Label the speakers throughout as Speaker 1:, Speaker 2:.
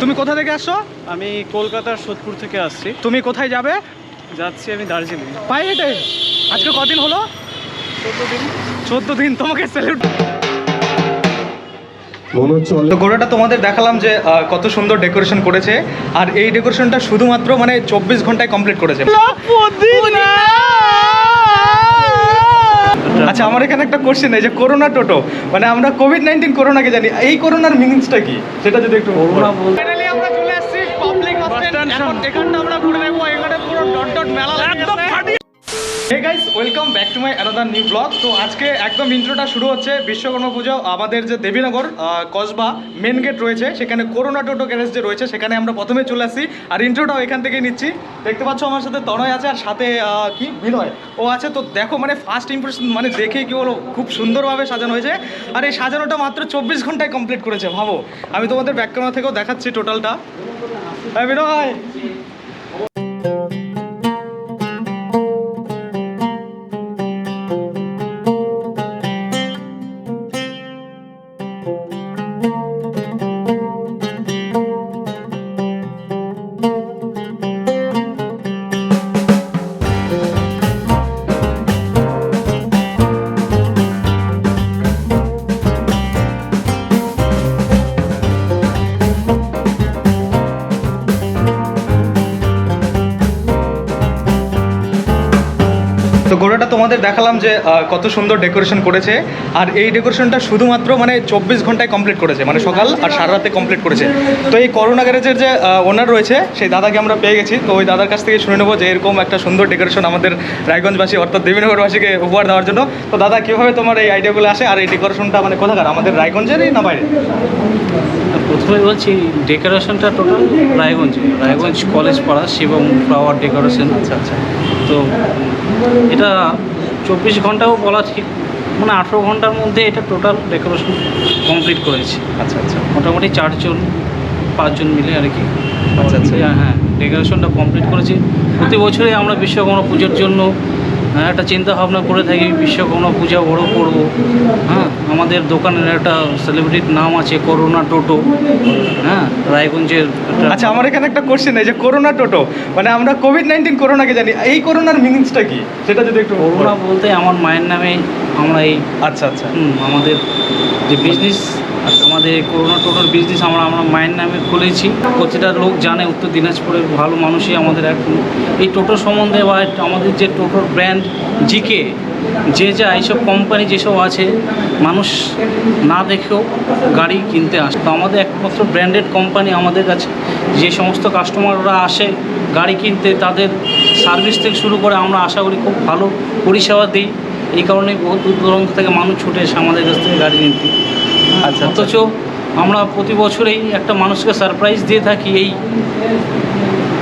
Speaker 1: তুমি কোথা থেকে আসছো
Speaker 2: আমি কলকাতার সোদপুর থেকে আসছি।
Speaker 1: তুমি কোথায় যাবে?
Speaker 2: যাচ্ছি আমি দার্জিলিং।
Speaker 1: পায়ে হেঁটে আজকে কদিন হলো?
Speaker 2: চোদ্দ দিন।
Speaker 1: চোদ্দ দিন তোমাকে স্যালুট
Speaker 3: মনে
Speaker 1: গোড়াটা তোমাদের দেখালাম যে কত সুন্দর ডেকোরেশন করেছে। আর এই ডেকোরেশনটা শুধুমাত্র মানে চব্বিশ ঘন্টায় কমপ্লিট করেছে। আচ্ছা আমার এখানে একটা কোশ্চেন এই যে করোনা টোটো মানে আমরা কোভিড নাইন্টিন করোনাকে জানি এই করোনার মিনিংসটা কি? সেটা যদি একটু
Speaker 2: করোনা বলতে-
Speaker 1: ফাইনালি আমরা চলে আসছি পাবলিক বাস স্ট্যান্ড এখন এখানটা আমরা ঘুরে দেখব এখানে পুরো ডট ডট মেলা একদম hey guys welcome back to my another new blog তো আজকে একদম ইন্ট্রোটা শুরু হচ্ছে বিশ্বকর্মা পুজো, আমাদের যে দেবীনগর কসবা মেন গেট রয়েছে, সেখানে করোনা টোটো গ্যারেজ যে রয়েছে, সেখানে আমরা প্রথমে চলে আসছি। আর ইন্ট্রোটাও এখান থেকে নিচ্ছি। দেখতে পাচ্ছ আমার সাথে তনয় আছে আর সাথে কি? বিনয়। ও আছে, তো দেখো মানে ফার্স্ট ইমপ্রেশন মানে দেখে কি হলো খুব সুন্দরভাবে সাজানো হয়েছে। আর এই সাজানোটা মাত্র চব্বিশ ঘন্টায় কমপ্লিট করেছে, ভাবো। আমি তোমাদের ব্যাক ক্যামেরা থেকেও দেখাচ্ছি টোটালটা হ্যাঁ বিনয়। তোমাদের দেখালাম যে কত সুন্দর ডেকোরেশন করেছে। আর এই ডেকোরেশনটা শুধুমাত্র মানে চব্বিশ ঘন্টায় কমপ্লিট করেছে মানে সকাল আর সারা রাতে কমপ্লিট করেছে। তো এই করোনা গ্যারেজের যে ওনার রয়েছে, সেই দাদাকে আমরা পেয়ে গেছি। তো ওই দাদার কাছ থেকে শুনে নেব যে, এরকম একটা সুন্দর ডেকোরেশন আমাদের রায়গঞ্জবাসী, অর্থাৎ দেবীনগরবাসীকে উপহার দেওয়ার জন্য। তো দাদা, কীভাবে তোমার এই আইডিয়াগুলো আসে? আর এই ডেকোরেশনটা মানে কোথাকার? আমাদের রায়গঞ্জেরই না বাইরে
Speaker 2: প্রথমে বলছি ডেকোরেশনটা টোটাল রায়গঞ্জ। রায়গঞ্জ কলেজ পাড়া, শিবম ফ্লাওয়ার ডেকোরেশন
Speaker 1: আচ্ছা আচ্ছা।
Speaker 2: তো এটা চব্বিশ ঘন্টাও বলা ঠিক মানে আঠেরো ঘণ্টার মধ্যে এটা টোটাল ডেকোরেশন কমপ্লিট করেছি।
Speaker 1: আচ্ছা আচ্ছা।
Speaker 2: মোটামুটি চারজন পাঁচজন মিলে আর কি।
Speaker 1: আচ্ছা, আচ্ছা।
Speaker 2: হ্যাঁ, হ্যাঁ ডেকোরেশনটা কমপ্লিট করেছি। প্রতি বছরই আমরা বিশ্বকর্মা পুজোর জন্য হ্যাঁ, একটা চিন্তা ভাবনা করে থাকি বিশ্বকর্মা পূজা বড় করব। হ্যাঁ আমাদের দোকানের একটা সেলিব্রিটির নাম আছে করোনা টোটো। হ্যাঁ রায়গঞ্জের
Speaker 1: আচ্ছা আমার এখানে একটা কোশ্চেন এই যে করোনা টোটো মানে আমরা কোভিড নাইন্টিন করোনাকে জানি এই করোনার মিনিংসটা কি? সেটা যদি একটু
Speaker 2: করোনা বলতে আমার মায়ের নামে আমরা এই
Speaker 1: আচ্ছা আচ্ছা।
Speaker 2: আমাদের যে বিজনেস আমাদের করোনা টোটোর বিজনেস আমরা আমরা মায়ের নামে খুলেছি। প্রতিটা লোক জানে, উত্তর দিনাজপুরের ভালো মানুষই আমাদের এখন। এই টোটো সম্বন্ধে বা আমাদের যে টোটোর ব্র্যান্ড জিকে যে যা এইসব কোম্পানি যেসব আছে, মানুষ না দেখেও গাড়ি কিনতে আসে। তো আমাদের একমাত্র ব্র্যান্ডেড কোম্পানি আমাদের কাছে। যে সমস্ত কাস্টমাররা আসে গাড়ি কিনতে, তাদের সার্ভিস থেকে শুরু করে আমরা আশা করি খুব ভালো পরিষেবা দিই। এই কারণে বহু দূর দূরান্ত থেকে মানুষ ছুটে এসে আমাদের কাছ থেকে গাড়ি নিতে
Speaker 1: আচ্ছা।
Speaker 2: অথচ আমরা প্রতি বছরেই একটা মানুষকে সারপ্রাইজ দিয়ে থাকি এই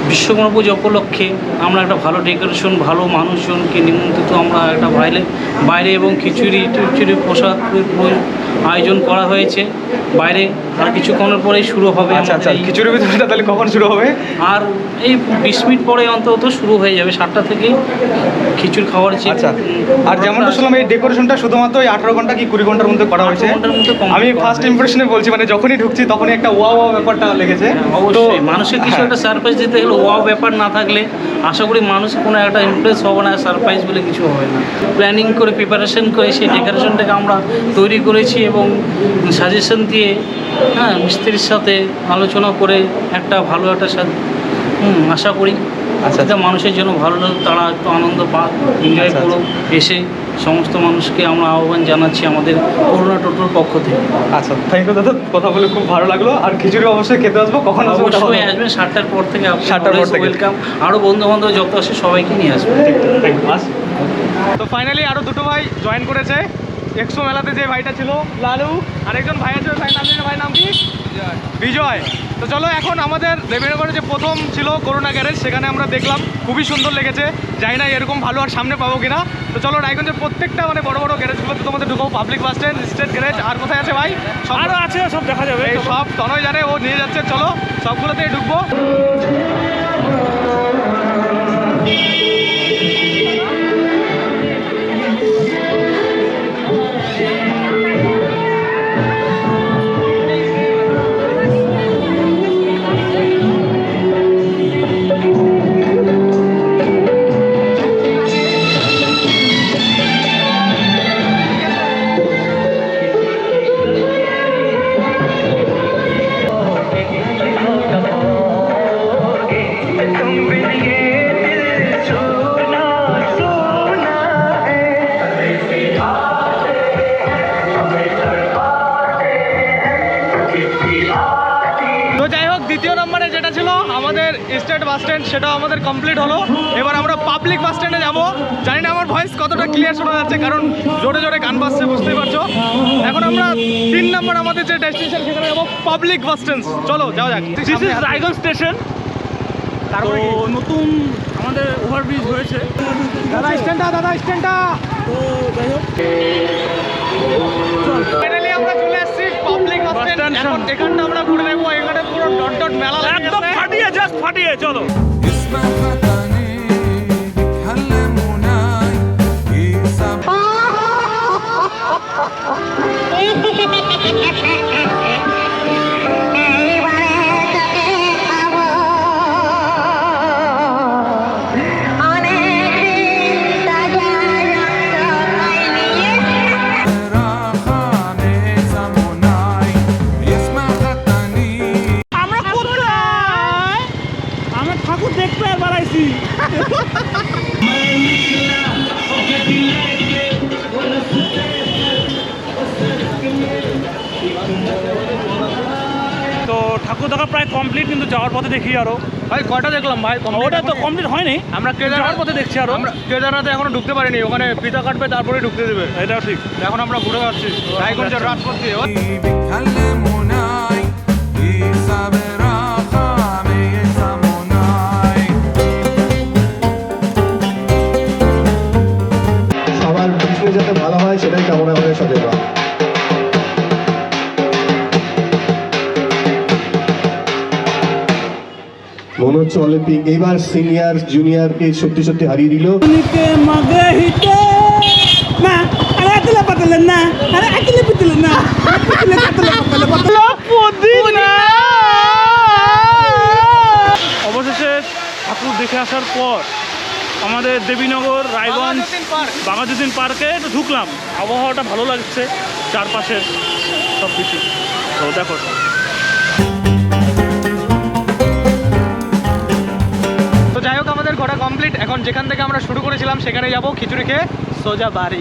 Speaker 2: বিশ্বকর্মা পুজো উপলক্ষে আমরা একটা ভালো ডেকোরেশন ভালো মানুষজনকে নিমন্ত্রিত আমরা একটা বাইরে বাইরে এবং খিচুড়ি টিচুড়ি প্রসাদ আয়োজন করা হয়েছে বাইরে আর কিছুক্ষণের পরেই শুরু হবে
Speaker 1: আচ্ছা আচ্ছা খিচুড়ি তাহলে কখন শুরু হবে
Speaker 2: আর এই বিশ মিনিট পরে অন্তত শুরু হয়ে যাবে সাতটা থেকেই খিচুড়ি খাওয়ার
Speaker 1: আচ্ছা আর যেমনটা শুনলাম এই ডেকোরেশনটা শুধুমাত্র ওই আঠারো ঘণ্টা কি কুড়ি ঘণ্টার মধ্যে করা হয়েছে
Speaker 2: 18 মধ্যে
Speaker 1: আমি ফার্স্ট। ইমপ্রেশনে বলছি মানে যখনই ঢুকছি তখনই একটা ওয়া ওয়া ব্যাপারটা লেগেছে
Speaker 2: হ্যাঁ,
Speaker 1: তো
Speaker 2: অবশ্যই মানুষের কিছু। একটা সারপ্রাইজ দিতে গেলে ওয়াও ব্যাপার না থাকলে আশা করি মানুষ কোনো একটা ইমপ্রেস হবে না সারপ্রাইজ বলে কিছু হবে না। প্ল্যানিং করে প্রিপারেশন করে সেই ডেকোরেশনটাকে আমরা তৈরি করেছি এবং সাজেশন দিয়ে হ্যাঁ মিস্ত্রির সাথে আলোচনা করে একটা ভালো একটা হুম, আশা করি।
Speaker 1: আচ্ছা।
Speaker 2: মানুষের জন্য ভালো লাগে তারা একটু আনন্দ পাক এনজয়
Speaker 1: আচ্ছা,
Speaker 2: করুক এসে সমস্ত মানুষকে আমরা আহ্বান জানাচ্ছি আমাদের করোনা টোটোর পক্ষ থেকে।
Speaker 1: আচ্ছা থ্যাংক ইউ দাদা। কথা বলে খুব ভালো লাগল। আর খিচুড়ি অবশ্যই খেতে আসব। কখন আসব
Speaker 2: অবশ্যই। আসবেন সাতটার পর থেকে
Speaker 1: সাতটার পর থেকে।
Speaker 2: ওয়েলকাম আরও বন্ধু বান্ধব যত আসে সবাইকে নিয়ে আসবেন।
Speaker 1: তো ফাইনালি আরও দুটো ভাই জয়েন করেছে। একশো মেলাতে যে ভাইটা ছিল লালু আরেকজন ভাই আছে ভাই নাম ভাই নাম কি? বিজয়। তো চলো এখন আমাদের দেবীনগরে যে প্রথম ছিল করোনা গ্যারেজ সেখানে আমরা দেখলাম খুবই সুন্দর লেগেছে। জানি না এরকম ভালো আর সামনে পাবো কিনা। তো চলো রায়গঞ্জের প্রত্যেকটা মানে বড় বড় গ্যারেজগুলোতে তোমাদের ঢুকাবো public bus stand state garage আর কোথায় আছে ভাই? সব
Speaker 4: আরও আছে সব দেখা যাবে।
Speaker 1: এই সব তনয় জানে ও নিয়ে যাচ্ছে চলো সবগুলোতেই ঢুকবো। নম্বরে যেটা ছিল আমাদের স্টেট বাস স্ট্যান্ড সেটাও আমাদের কমপ্লিট হলো। এবার আমরা পাবলিক বাস স্ট্যান্ডে যাব। জানি না আমার ভয়েস কতটা ক্লিয়ার শোনা যাচ্ছে কারণ জোরে জোরে গান বাজছে বুঝতেই পারছ? এখন আমরা তিন নম্বর আমাদের যে ডেস্টিনেশন সেখানে যাব পাবলিক বাস স্ট্যান্ড। চলো যাওয়া যাক।
Speaker 3: দিস ইজ রায়গঞ্জ স্টেশন তো নতুন আমাদের ওভারব্রিজ হয়েছে।
Speaker 1: দাদা স্ট্যান্ডটা দাদা স্ট্যান্ডটা।
Speaker 3: তো যাই হোক।
Speaker 1: এখন এখানটা আমরা ঘুরে দেখব এখানে পুরো ডট ডট মেলা
Speaker 3: একদম ফাটিয়ে জাস্ট ফাটিয়ে চলো। ঠাকুর দেখা প্রায় কমপ্লিট কিন্তু যাওয়ার পথে দেখি আরও।
Speaker 1: ভাই কয়টা দেখলাম ভাই?
Speaker 3: ওটা তো কমপ্লিট হয়নি
Speaker 1: আমরা কেদারনাথ
Speaker 3: পথে দেখছি আরও।
Speaker 1: আমরা কেদারনাথে এখনও ঢুকতে পারিনি ওখানে পিতা কাটবে তারপরে ঢুকতে দেবে।
Speaker 3: এটাও ঠিক।
Speaker 1: এখন আমরা ঘুরে যাচ্ছি রায়গঞ্জের
Speaker 4: আচ্ছা।
Speaker 5: রাত করতে যাতে ভালো হয় সেটাই কামনা করে সচেতন। মনে হচ্ছে অলিম্পিক। এইবার সিনিয়র জুনিয়রকে সত্যি সত্যি হারিয়ে দিল।
Speaker 3: অবশেষে ঠাকুর দেখে আসার পর আমাদের দেবীনগর রায়গঞ্জ
Speaker 1: বাঘাযতীন পার্ক।
Speaker 3: পার্কে একটু ঢুকলাম। আবহাওয়াটা ভালো লাগছে চারপাশের সব কিছু তো দেখো
Speaker 1: কমপ্লিট এখন যেখান থেকে আমরা শুরু করেছিলাম সেখানে যাব খিচুড়ি খেয়ে সোজা বাড়ি।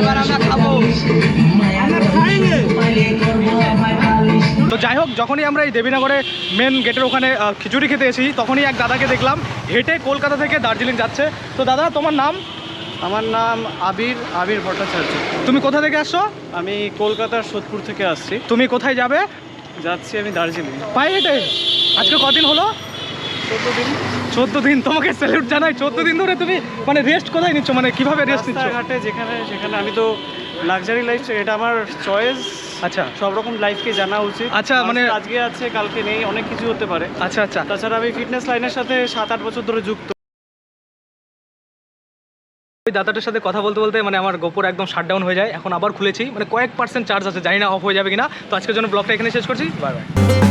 Speaker 1: এবার আমরা খাব। তো যাই হোক যখনই আমরা এই দেবীনগরে মেন গেটের ওখানে খিচুড়ি খেতে এসেছি তখনই এক দাদাকে দেখলাম হেঁটে কলকাতা থেকে দার্জিলিং যাচ্ছে। তো দাদা তোমার নাম?
Speaker 6: আমার নাম আবির আবির ভট্টাচার্য।
Speaker 1: তুমি কোথা থেকে আসছো?
Speaker 6: আমি কলকাতার সোদপুর থেকে আসছি।
Speaker 1: তুমি কোথায় যাবে?
Speaker 6: যাচ্ছি আমি দার্জিলিং।
Speaker 1: পায়ে হেঁটে। আজকে কদিন হলো?
Speaker 6: চোদ্দ দিন।
Speaker 1: তোমাকে স্যালুট জানাই। চোদ্দ দিন ধরে তুমি মানে রেস্ট কোথায় নিচ্ছ? মানে কীভাবে রেস্ট নিচ্ছ?
Speaker 6: রাস্তাঘাটে যেখানে সেখানে আমি তো লাক্সারি লাইফ এটা আমার চয়েস
Speaker 1: আচ্ছা।
Speaker 6: সব রকম লাইফকে জানা উচিত।
Speaker 1: আচ্ছা, মানে-
Speaker 6: আজকে আছে কালকে নেই অনেক কিছু হতে পারে।
Speaker 1: আচ্ছা আচ্ছা।
Speaker 6: তাছাড়া আমি ফিটনেস লাইনের সাথে সাত আট বছর ধরে যুক্ত।
Speaker 1: ওই দাদাটার সাথে কথা বলতে বলতে মানে আমার গোপর একদম শাট ডাউন হয়ে যায়। এখন আবার খুলেছি। মানে কয়েক পার্সেন্ট চার্জ আছে জানি না অফ হয়ে যাবে কিনা। তো আজকের জন্য ব্লগটা এখানে শেষ করছি। Bye bye